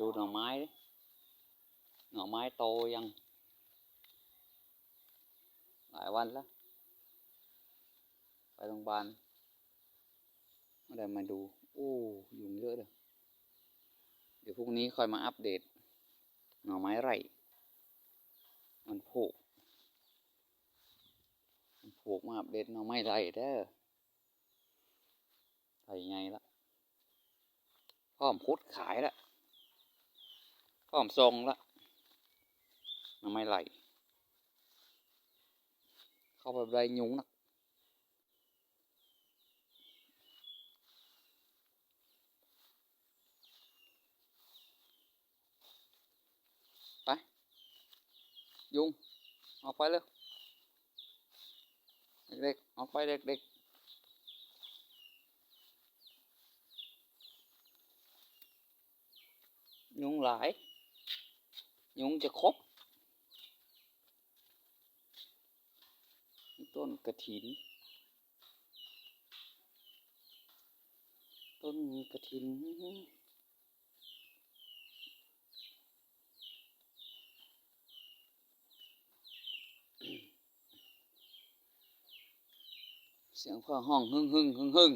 ดูหน่อไม้ หน่อไม้โตยัง หลายวันแล้ว ไปโรงพยาบาลไม่ได้มาดู โอ้ยุงเยอะเลยเดี๋ยวพรุ่งนี้คอยมาอัปเดต หน่อไม้ไร่ มันผูกมันผูกมาอัปเดตหน่อไม้ไร่เด้อไร่ไงละพร้อมพุดขายละ พร้อมทรงละหน่อไม้ไร่เข้าไปได้ยุงนักไป ยุงออกไปเร็วเด็กๆออกไปเด็กๆยุงหลาย ยุงจะครบต้นกระถิน ต้นกระถิน เสียงฟ้าห้องหึ่งหึ่งหึ่งหึ่ง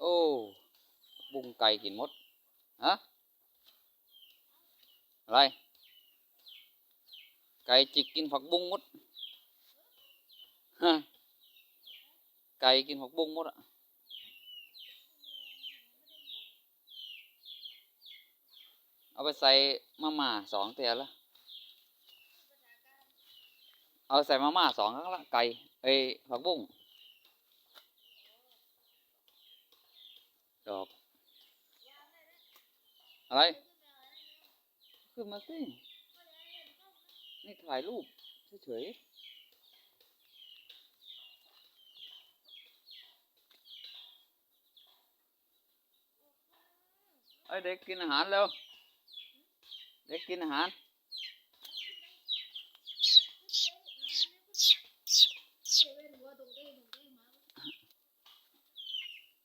โอ้ บุงไก่กินมด ฮะ อะไร ไก่จิกกินผักบุ้งมดฮะไก่กินผักบุ้งมดอะเอาไปใส่มาม่าสองเตียละเอาใส่มาม่าสองครั้งละไก่เอ้ผักบุ้งดอกอะไร ขึ้นมาสิ นี่ถ่ายรูปเฉยๆไอ้เด็กกินอาหารเร็วเด็กกินอาหาร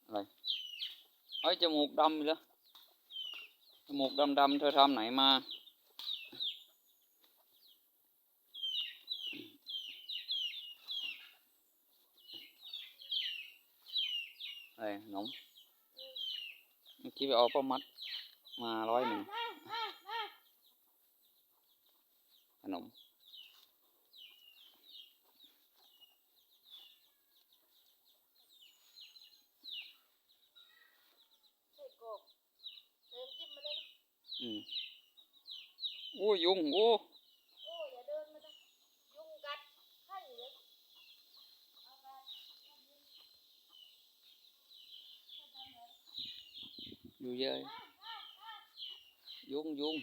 อะไรเอ้จมูกดำอีกแล้วจมูกดำๆเธอทำไหนมา เอ้ยขนมเมื่อกี้ไปเอาป้ามัดมาร้อยหนึ่งขนมอืมโอ้ยุงโอ้ อยู่เยอะยุงยุง